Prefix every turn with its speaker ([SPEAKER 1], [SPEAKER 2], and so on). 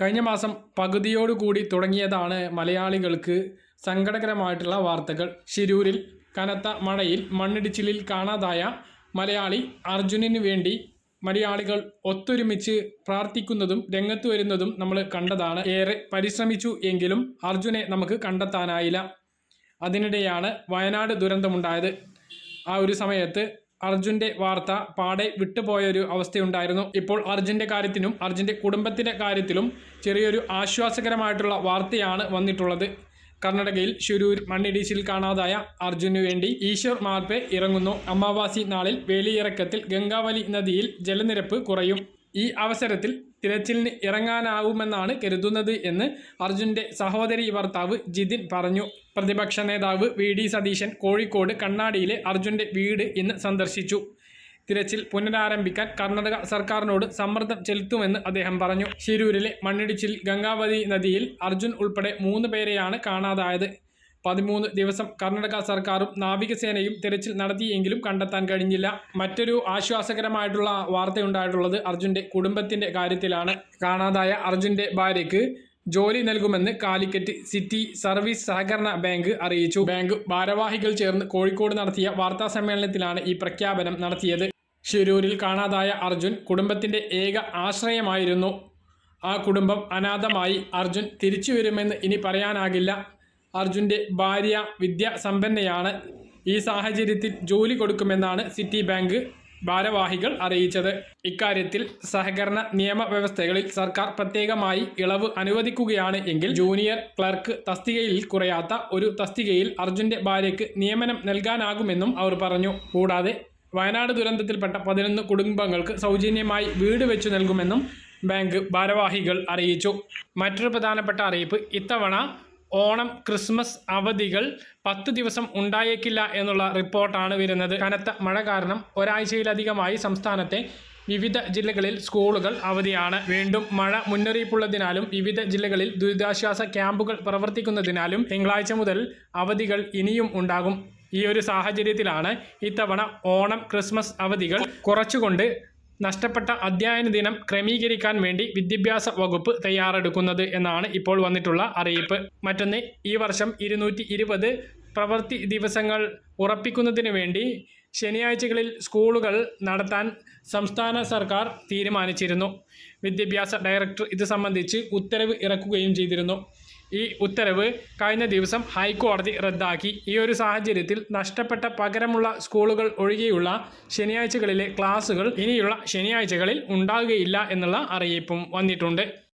[SPEAKER 1] കഴിഞ്ഞ മാസം പകുതിയോടുകൂടി തുടങ്ങിയതാണ് മലയാളികൾക്ക് സങ്കടകരമായിട്ടുള്ള വാർത്തകൾ. ശിരൂരിൽ കനത്ത മഴയിൽ മണ്ണിടിച്ചിലിൽ കാണാതായ മലയാളി അർജുനന് വേണ്ടി മലയാളികൾ ഒത്തൊരുമിച്ച് പ്രാർത്ഥിക്കുന്നതും രംഗത്ത് വരുന്നതും നമ്മൾ കണ്ടതാണ്. ഏറെ പരിശ്രമിച്ചു എങ്കിലും അർജുനെ നമുക്ക് കണ്ടെത്താനായില്ല. അതിനിടെയാണ് വയനാട് ദുരന്തമുണ്ടായത്. ആ ഒരു സമയത്ത് അർജുന്റെ വാർത്ത പാടെ വിട്ടുപോയൊരു അവസ്ഥയുണ്ടായിരുന്നു. ഇപ്പോൾ അർജുന്റെ കാര്യത്തിനും അർജുന്റെ കുടുംബത്തിന്റെ കാര്യത്തിലും ചെറിയൊരു ആശ്വാസകരമായിട്ടുള്ള വാർത്തയാണ് വന്നിട്ടുള്ളത്. കർണാടകയിൽ ഷുരൂർ മണ്ണിടിച്ചിൽ കാണാതായ അർജുനു വേണ്ടി ഈശ്വർ മാർപ്പെ ഇറങ്ങുന്നു. അമാവാസി നാളിൽ വേലിയിറക്കത്തിൽ ഗംഗാവലി നദിയിൽ ജലനിരപ്പ് കുറയും. ഈ അവസരത്തിൽ തിരച്ചിലിന് ഇറങ്ങാനാവുമെന്നാണ് കരുതുന്നത് എന്ന് അർജുന്റെ സഹോദരി ഭർത്താവ് ജിതിൻ പറഞ്ഞു. പ്രതിപക്ഷ നേതാവ് വി ഡി സതീശൻ കോഴിക്കോട് കണ്ണാടിയിലെ അർജുന്റെ വീട് ഇന്ന് സന്ദർശിച്ചു. തിരച്ചിൽ പുനരാരംഭിക്കാൻ കർണാടക സർക്കാരിനോട് സമ്മർദ്ദം ചെലുത്തുമെന്ന് അദ്ദേഹം പറഞ്ഞു. ശിരൂരിലെ മണ്ണിടിച്ചിൽ ഗംഗാവതി നദിയിൽ അർജുൻ ഉൾപ്പെടെ മൂന്ന് പേരെയാണ് കാണാതായത്. പതിമൂന്ന് ദിവസം കർണാടക സർക്കാരും നാവികസേനയും തിരച്ചിൽ നടത്തിയെങ്കിലും കണ്ടെത്താൻ കഴിഞ്ഞില്ല. മറ്റൊരു ആശ്വാസകരമായിട്ടുള്ള വാർത്തയുണ്ടായിട്ടുള്ളത് അർജുന്റെ കുടുംബത്തിന്റെ കാര്യത്തിലാണ്. കാണാതായ അർജുന്റെ ഭാര്യയ്ക്ക് ജോലി നൽകുമെന്ന് കാലിക്കറ്റ് സിറ്റി സർവീസ് സഹകരണ ബാങ്ക് അറിയിച്ചു. ബാങ്ക് ഭാരവാഹികൾ ചേർന്ന് കോഴിക്കോട് നടത്തിയ വാർത്താ സമ്മേളനത്തിലാണ് ഈ പ്രഖ്യാപനം നടത്തിയത്. ഷിരൂരിൽ കാണാതായ അർജുൻ കുടുംബത്തിന്റെ ഏക ആശ്രയമായിരുന്നു. ആ കുടുംബം അനാഥമായി. അർജുൻ തിരിച്ചു വരുമെന്ന് ഇനി പറയാനാകില്ല. അർജുന്റെ ഭാര്യ വിദ്യാസമ്പന്നയാണ് ഈ സാഹചര്യത്തിൽ ജോലി കൊടുക്കുമെന്നാണ് സിറ്റി ബാങ്ക് ഭാരവാഹികൾ അറിയിച്ചത്. ഇക്കാര്യത്തിൽ സഹകരണ നിയമ വ്യവസ്ഥകളിൽ സർക്കാർ പ്രത്യേകമായി ഇളവ് അനുവദിക്കുകയാണ് എങ്കിൽ ജൂനിയർ ക്ലർക്ക് തസ്തികയിൽ കുറയാത്ത ഒരു തസ്തികയിൽ അർജുന്റെ ഭാര്യയ്ക്ക് നിയമനം നൽകാനാകുമെന്നും അവർ പറഞ്ഞു. കൂടാതെ വയനാട് ദുരന്തത്തിൽപ്പെട്ട പതിനൊന്ന് കുടുംബങ്ങൾക്ക് സൗജന്യമായി വീട് വെച്ചു നൽകുമെന്നും ബാങ്ക് ഭാരവാഹികൾ അറിയിച്ചു. മറ്റൊരു പ്രധാനപ്പെട്ട അറിയിപ്പ് ഇത്തവണ ഓണം ക്രിസ്മസ് അവധികൾ പത്ത് ദിവസം ഉണ്ടായേക്കില്ല എന്നുള്ള റിപ്പോർട്ടാണ് വരുന്നത്. കനത്ത മഴ കാരണം ഒരാഴ്ചയിലധികമായി സംസ്ഥാനത്തെ വിവിധ ജില്ലകളിൽ സ്കൂളുകൾ അവധിയാണ്. വീണ്ടും മഴ മുന്നറിയിപ്പുള്ളതിനാലും വിവിധ ജില്ലകളിൽ ദുരിതാശ്വാസ ക്യാമ്പുകൾ പ്രവർത്തിക്കുന്നതിനാലും തിങ്കളാഴ്ച മുതൽ അവധികൾ ഇനിയും ഉണ്ടാകും. ഈ ഒരു സാഹചര്യത്തിലാണ് ഇത്തവണ ഓണം ക്രിസ്മസ് അവധികൾ കുറച്ചുകൊണ്ട് നഷ്ടപ്പെട്ട അധ്യയന ദിനം ക്രമീകരിക്കാൻ വേണ്ടി വിദ്യാഭ്യാസ വകുപ്പ് തയ്യാറെടുക്കുന്നത് എന്നാണ് ഇപ്പോൾ വന്നിട്ടുള്ള അറിയിപ്പ്. മറ്റൊന്ന് ഈ വർഷം ഇരുന്നൂറ്റി പ്രവൃത്തി ദിവസങ്ങൾ ഉറപ്പിക്കുന്നതിന് വേണ്ടി ശനിയാഴ്ചകളിൽ സ്കൂളുകൾ നടത്താൻ സംസ്ഥാന സർക്കാർ തീരുമാനിച്ചിരുന്നു. വിദ്യാഭ്യാസ ഡയറക്ടർ ഇത് സംബന്ധിച്ച് ഉത്തരവ് ഇറക്കുകയും ചെയ്തിരുന്നു. ഈ ഉത്തരവ് കഴിഞ്ഞ ദിവസം ഹൈക്കോടതി റദ്ദാക്കി. ഈ ഒരു സാഹചര്യത്തിൽ നഷ്ടപ്പെട്ട പകരമുള്ള സ്കൂളുകൾ ഒഴികെയുള്ള ശനിയാഴ്ചകളിലെ ക്ലാസുകൾ ഇനിയുള്ള ശനിയാഴ്ചകളിൽ ഉണ്ടാകുകയില്ല എന്നുള്ള അറിയിപ്പും വന്നിട്ടുണ്ട്.